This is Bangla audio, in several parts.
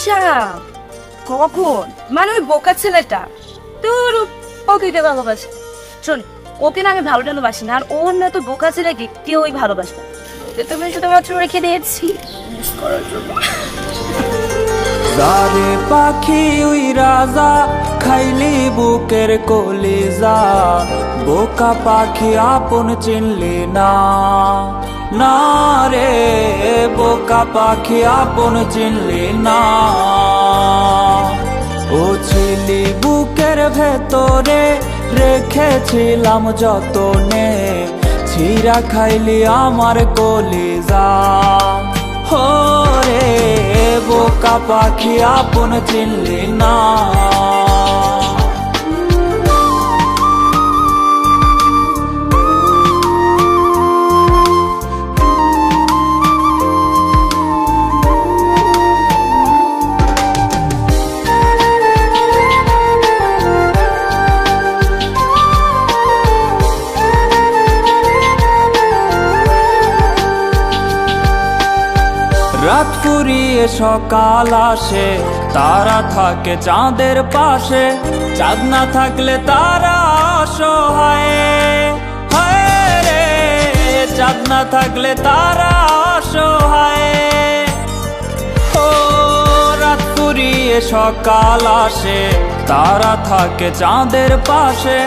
আচ্ছা কখন? মানে ওই বোকা ছেলেটা। তোর ওকে ভালোবাসে। শোন, ওকে না আমি ভালো ভালোবাসি না, আর ওর না তো বোকা ছেলেকে কেউই ভালোবাসে না। তো তুমি শুধুমাত্র রেখে দিয়েছি করার জন্য। যারে পাখি উই রাজা খাইলি বুকের কলিজা। বোকা পাখি আপন চিনলি না। না রে, বোকা পাখি আপন চিনলি না। ও ছিলি বুকের ভেতরে, রেখেছিলাম যতনে। ছিরা খাইলি আমার কলিজা। হো রে বোকা পাখি আপন চিনলি না। রাত ফুরিয়ে সকাল আসে, তারা থাকে চাঁদের পাশে, চাঁদ না থাকলে তারা অসহায়। হায় রে, চাঁদ না থাকলে তারা অসহায়। ও, রাত ফুরিয়ে সকাল আসে, তারা থাকে চাঁদের পাশে,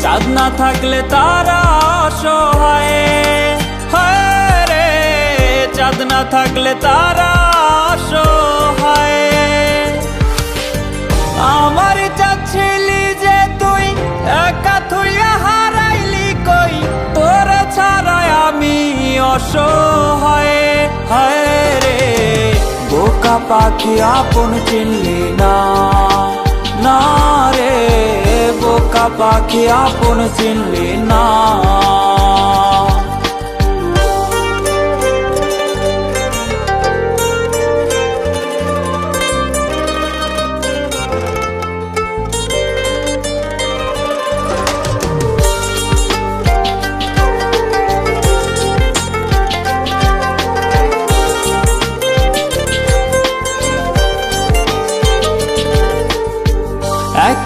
চাঁদ না থাকলে তারা অসহায়। হায় চাঁদ না থাকলে তারা অসহায় আমার চাচ্ছিলি যে তুই একা থুইয়া হারাইলি কই? তোর ছাড়াই আমি অসহায়। হায় রে, বোকা পাখি আপন চিনলি না। না রে, বোকা পাখি আপন চিনলি না।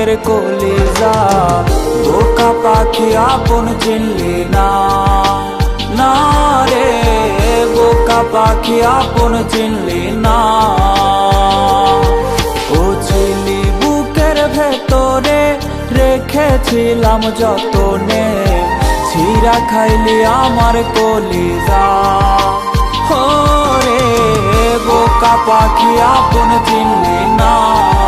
বুকের কলিজা। বোকা পাখি আপন চিনলি না। না রে, বোকা পাখি আপন চিনলি না। ও বুকের ভেতরে রেখেছিলাম যতনে। ছিরা খাইলি আমার কলিজা। হো রে, বোকা পাখি আপন চিনলি না।